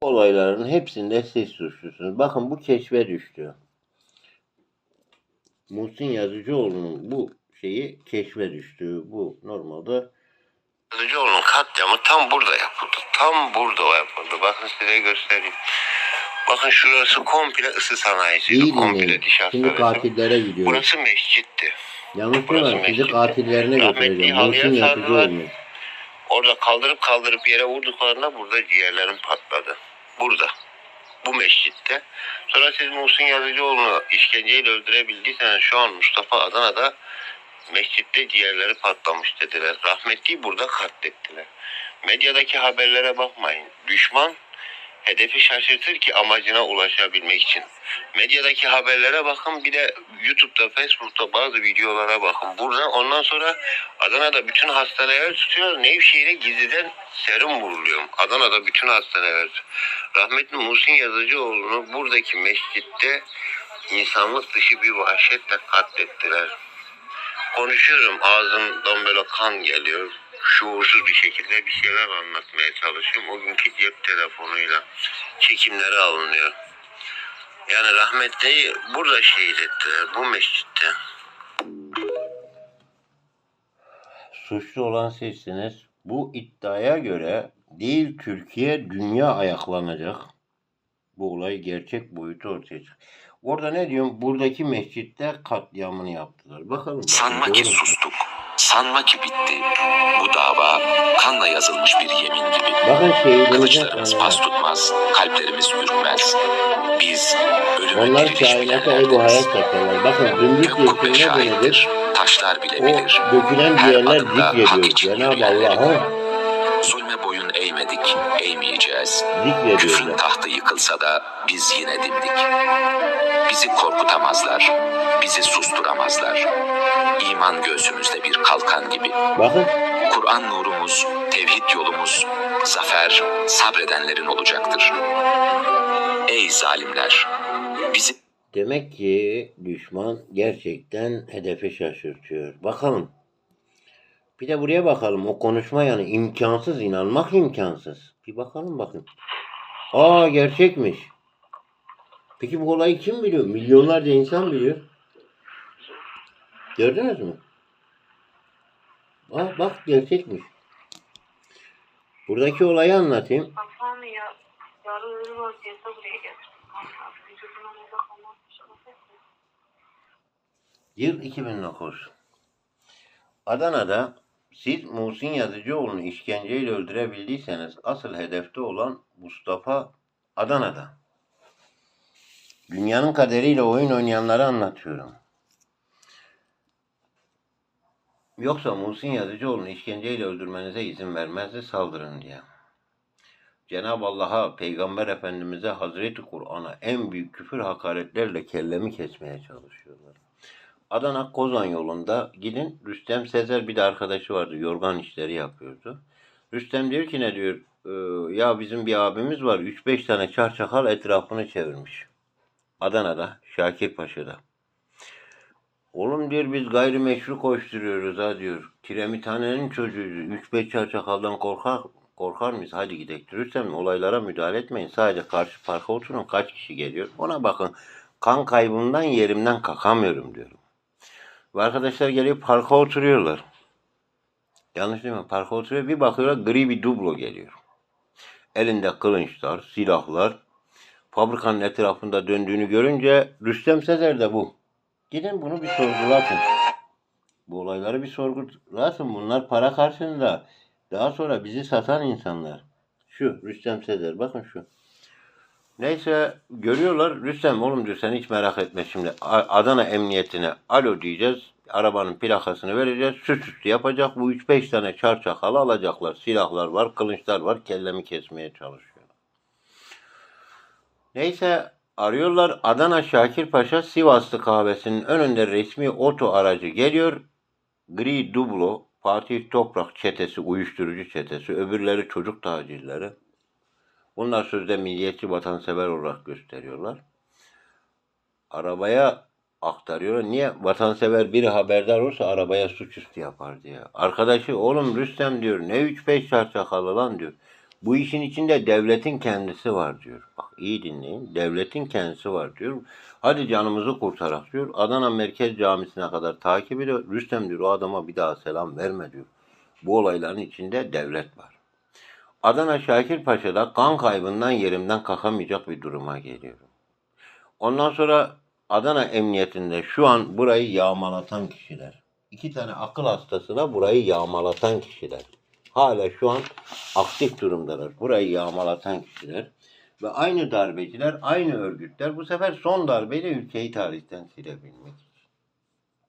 olayların hepsinde siz suçlusunuz. Bakın bu keşfe düştü. Muhsin Yazıcıoğlu'nun bu şeyi keşfe düştü. Bu normalde Yazıcıoğlu'nun katliamı tam burada yapıldı. Tam burada yapıldı. Bakın size göstereyim. Bakın şurası komple ısı sanayisiydi. iyi komple diş Şimdi katillere gidiyoruz. Burası mescitti. Yanlış burası diyorlar. Sizi katillerine götüreceğim. Muhsin sardılar. Yazıcıoğlu. Orada kaldırıp kaldırıp yere vurduklarında burada ciğerlerim patladı. Burada. Bu mescitte. Sonra siz Muhsin Yazıcıoğlu'nu işkenceyle öldürebildiyseniz şu an Mustafa Adana'da mescitte ciğerleri patlamış dediler. Rahmetliyi burada katlettiler. Medyadaki haberlere bakmayın. Düşman hedefi şaşırtır ki amacına ulaşabilmek için. Medyadaki haberlere bakın bir de YouTube'da, Facebook'ta bazı videolara bakın. Buradan ondan sonra Adana'da bütün hastaneler tutuyor. Nevşehir'e gizliden serum vuruluyor. Adana'da bütün hastaneler. Rahmetli Muhsin Yazıcıoğlu'nu buradaki mescitte insanlık dışı bir vahşetle katlettiler. Konuşuyorum ağzımdan böyle kan geliyor. Şuursuz bir şekilde bir şeyler anlatmaya çalışıyorum. O günkü cep telefonuyla çekimleri alınıyor. Yani rahmetliyi burada şehit ettiler bu mescitte. Suçlu olan sizsiniz. Bu iddiaya göre değil Türkiye dünya ayaklanacak. Bu olay gerçek boyutu ortaya çık. Orada ne diyorum? Buradaki mescitte katliamını yaptılar. Bakalım. Sanma ki sustuk. Sanma ki bitti. Bu dava kanla yazılmış bir yemin gibi. Şehidimizin Kılıçlarımız pas tutmaz, kalplerimiz ürkmez. Biz ölümü Onlar kainata ebu hayat satarlar. Bakın yeşilinde dönecek. şahittir, taşlar bile O bilir. dökülen Her ciğerler adımda hak zikrediyor. için Cenab-ı. Allah'a Zulme boyun eğmedik, eğmeyeceğiz. Küfrün tahtı yıkılsa da biz yine dimdik. Bizi korkutamazlar, bizi susturamazlar. İman göğsümüzde bir kalkan gibi. Bakın Kur'an nurumuz, tevhid yolumuz, zafer sabredenlerin olacaktır. Ey zalimler! Bizi demek ki düşman gerçekten hedefi şaşırtıyor. Bakalım. Bir de buraya bakalım. O konuşma yani imkansız inanmak imkansız. Bir bakalım bakın. Aa gerçekmiş. Peki bu olayı kim biliyor? Milyonlarca insan biliyor. Gördünüz mü? Aa bak gerçekmiş. Buradaki olayı anlatayım. Yıl 2009. Adana'da siz Muhsin Yazıcıoğlu'nu işkenceyle öldürebildiyseniz asıl hedefte olan Mustafa Adana'da. Dünyanın kaderiyle oyun oynayanları anlatıyorum. Yoksa Muhsin Yazıcıoğlu'nu işkenceyle öldürmenize izin vermezdi saldırın diye. Cenab-ı Allah'a, Peygamber Efendimiz'e, Hazreti Kur'an'a en büyük küfür hakaretlerle kellemi kesmeye çalışıyorlar. Adana Kozan yolunda gidin Rüstem Sezer bir de arkadaşı vardı. Yorgan işleri yapıyordu. Rüstem diyor ki ne diyor? "Ee, ya bizim bir abimiz var. 3-5 tane çarçakal etrafını çevirmiş. Adana'da, Şakirpaşa'da. Oğlum diyor biz gayrimeşru koşturuyoruz ha diyor. Kiremithanenin çocuğuyuz. 3-5 çarçakaldan korkar, korkar mıyız? Hadi gidelim. Rüstem olaylara müdahale etmeyin. Sadece karşı parka oturun. Kaç kişi geliyor? Ona bakın. Kan kaybından yerimden kalkamıyorum diyorum. Ve arkadaşlar geliyor parka oturuyorlar. Yanlış değil mi? Parka oturuyor. Bir bakıyorlar gri bir dublo geliyor. Elinde kılınçlar, silahlar. Fabrikanın etrafında döndüğünü görünce Rüstem Sezer de bu. Gidin bunu bir sorgulatın. Bu olayları bir sorgulatın. Bunlar para karşılığında. Daha sonra bizi satan insanlar. Şu Rüstem Sezer. Bakın şu. Neyse görüyorlar. Rüstem oğlum diyor sen hiç merak etme şimdi. Adana Emniyetine alo diyeceğiz. Arabanın plakasını vereceğiz. Süsüstü yapacak. Bu 3-5 tane çarçakalı alacaklar. Silahlar var, kılıçlar var. Kellemi kesmeye çalışıyor. Neyse arıyorlar. Adana Şakirpaşa Sivaslı kahvesinin önünde resmi oto aracı geliyor. Gri Dublo, Fatih Toprak çetesi, uyuşturucu çetesi, öbürleri çocuk tacirleri. Bunlar sözde milliyetçi vatansever olarak gösteriyorlar. Arabaya aktarıyor. Niye? Vatansever biri haberdar olursa arabaya suçüstü yapar diye. Arkadaşı oğlum Rüstem diyor ne 3-5 çarçakalı lan diyor. Bu işin içinde devletin kendisi var diyor. Bak iyi dinleyin. Devletin kendisi var diyor. Hadi canımızı kurtarak diyor. Adana Merkez Camisi'ne kadar takip ediyor. Rüstem diyor o adama bir daha selam verme diyor. Bu olayların içinde devlet var. Adana Şakir Paşa'da kan kaybından yerimden kalkamayacak bir duruma geliyorum. Ondan sonra Adana Emniyetinde şu an burayı yağmalatan kişiler. iki tane akıl hastasına burayı yağmalatan kişiler. Hala şu an aktif durumdalar. Burayı yağmalatan kişiler. Ve aynı darbeciler, aynı örgütler bu sefer son darbeyle ülkeyi tarihten silebilmek için.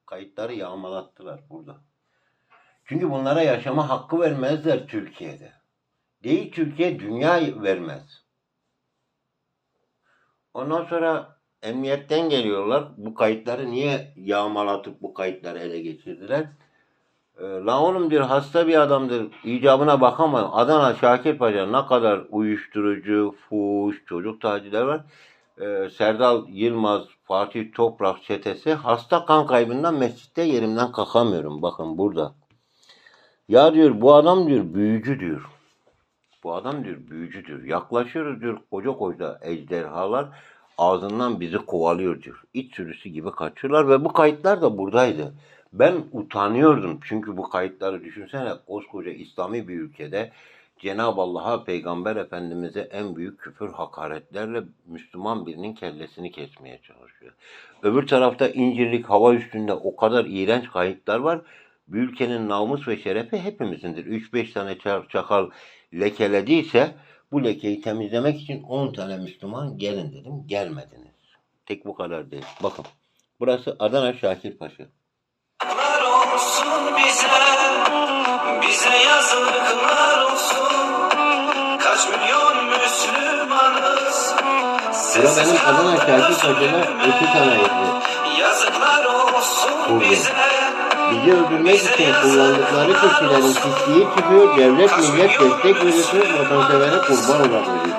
Kayıtları yağmalattılar burada. Çünkü bunlara yaşama hakkı vermezler Türkiye'de. Değil Türkiye, dünya vermez. Ondan sonra emniyetten geliyorlar. Bu kayıtları niye yağmalatıp bu kayıtları ele geçirdiler? E, La oğlum diyor hasta bir adamdır. icabına bakamam. Adana Şakir Paşa ne kadar uyuşturucu, fuhuş, çocuk tacirler var. E, Serdal Yılmaz, Fatih Toprak çetesi hasta kan kaybından mescitte yerimden kalkamıyorum. Bakın burada. Ya diyor bu adam diyor büyücü diyor. Bu adam diyor büyücüdür. Yaklaşıyoruz diyor koca koca ejderhalar ağzından bizi kovalıyor diyor. İç sürüsü gibi kaçıyorlar ve bu kayıtlar da buradaydı. Ben utanıyordum çünkü bu kayıtları düşünsene koskoca İslami bir ülkede Cenab-ı Allah'a Peygamber Efendimiz'e en büyük küfür hakaretlerle Müslüman birinin kellesini kesmeye çalışıyor. Öbür tarafta incirlik hava üstünde o kadar iğrenç kayıtlar var. Bir ülkenin namus ve şerefi hepimizindir. 3-5 tane çakal lekelediyse bu lekeyi temizlemek için 10 tane Müslüman gelin dedim. Gelmediniz. Tek bu kadar değil. Bakın. Burası Adana. Yazıklar olsun bize, bize yazıklar olsun. Kaç milyon Müslümanız. Bura benim Adana Şakirpaşa'da ötü sanayisi. Yazıklar olsun bize. Bizi öldürmek için kullandıkları kişilerin pisliği çıkıyor. Devlet millet destek veriyorsunuz. Vatansevere kurban kaldık.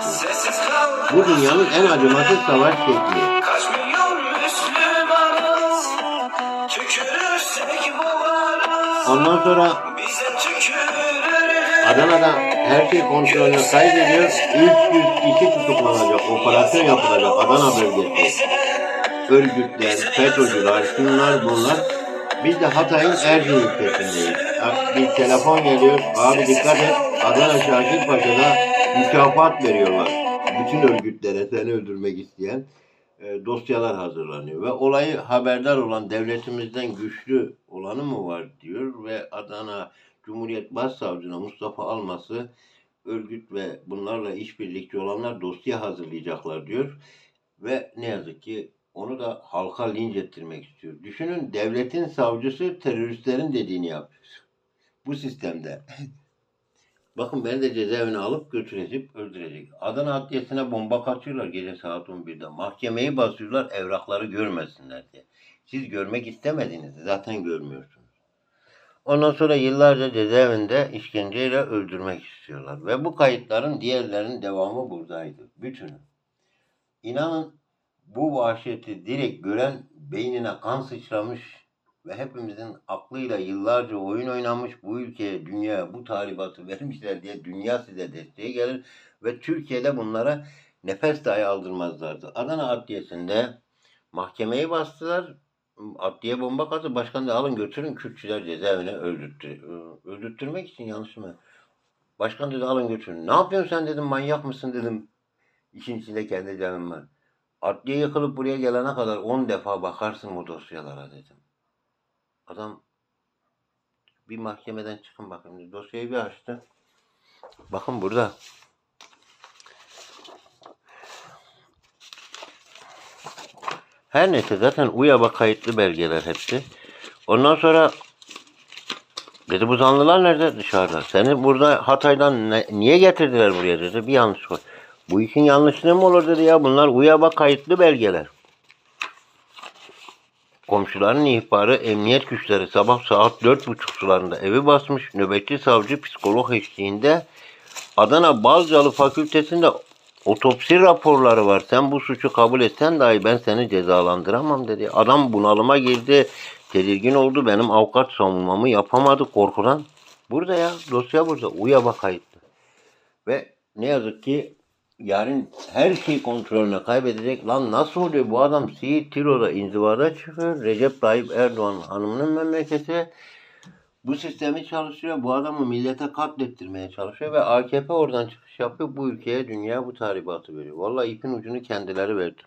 Bu dünyanın en acımasız savaş şekli. Ondan sonra. Adana'da her şey kontrolünü kaybediyor. 300 kişi tutuklanacak. Operasyon yapılacak Adana bölgesi. Örgütler, FETÖ'cüler, şunlar bunlar. Biz de Hatay'ın Erzurum ilçesindeyiz. Bir telefon geliyor. Abi dikkat et. Adana Şakirpaşa'da mükafat veriyorlar. Bütün örgütlere seni öldürmek isteyen e, dosyalar hazırlanıyor. Ve olayı haberdar olan devletimizden güçlü olanı mı var diyor. Ve Adana Cumhuriyet Başsavcına Mustafa Alması örgüt ve bunlarla işbirlikçi olanlar dosya hazırlayacaklar diyor. Ve ne yazık ki onu da halka linç ettirmek istiyor. Düşünün devletin savcısı teröristlerin dediğini yapıyor. Bu sistemde. Bakın beni de cezaevine alıp götürecek, öldürecek. Adana Adliyesi'ne bomba kaçıyorlar gece saat 11'de. Mahkemeyi basıyorlar evrakları görmesinler diye. Siz görmek istemediğinizi zaten görmüyorsunuz. Ondan sonra yıllarca cezaevinde işkenceyle öldürmek istiyorlar. Ve bu kayıtların diğerlerinin devamı buradaydı. Bütünü. İnanın bu vahşeti direkt gören beynine kan sıçramış ve hepimizin aklıyla yıllarca oyun oynamış bu ülkeye, dünyaya bu talimatı vermişler diye dünya size desteğe gelir ve Türkiye'de bunlara nefes dahi aldırmazlardı. Adana Adliyesi'nde mahkemeyi bastılar. Adliye bomba katı başkan da alın götürün Kürtçüler cezaevine öldürttü. Öldürttürmek için yanlış mı? Başkan dedi alın götürün. Ne yapıyorsun sen dedim manyak mısın dedim. İşin içinde kendi canım var. Adliye yıkılıp buraya gelene kadar 10 defa bakarsın bu dosyalara dedim. Adam bir mahkemeden çıkın bakın. Dosyayı bir açtı. Bakın burada. Her neyse zaten UYAB'a kayıtlı belgeler hepsi. Ondan sonra dedi bu zanlılar nerede dışarıda? Seni burada Hatay'dan ne- niye getirdiler buraya dedi. Bir yanlış var. Bu işin yanlışlığı mı olur dedi ya. Bunlar UYAB'a kayıtlı belgeler. Komşuların ihbarı emniyet güçleri sabah saat dört buçuk sularında evi basmış. Nöbetçi savcı psikolog eşliğinde Adana Balcalı Fakültesi'nde otopsi raporları var. Sen bu suçu kabul etsen dahi ben seni cezalandıramam dedi. Adam bunalıma girdi. Tedirgin oldu. Benim avukat savunmamı yapamadı korkudan. Burada ya dosya burada. UYAB'a kayıtlı. Ve ne yazık ki yarın her şey kontrolünü kaybedecek. Lan nasıl oluyor bu adam Siirt Tiro'da inzivada çıkıyor. Recep Tayyip Erdoğan hanımının memleketi bu sistemi çalıştırıyor. Bu adamı millete katlettirmeye çalışıyor ve AKP oradan çıkış yapıyor. Bu ülkeye dünya bu tahribatı veriyor. Vallahi ipin ucunu kendileri verdi.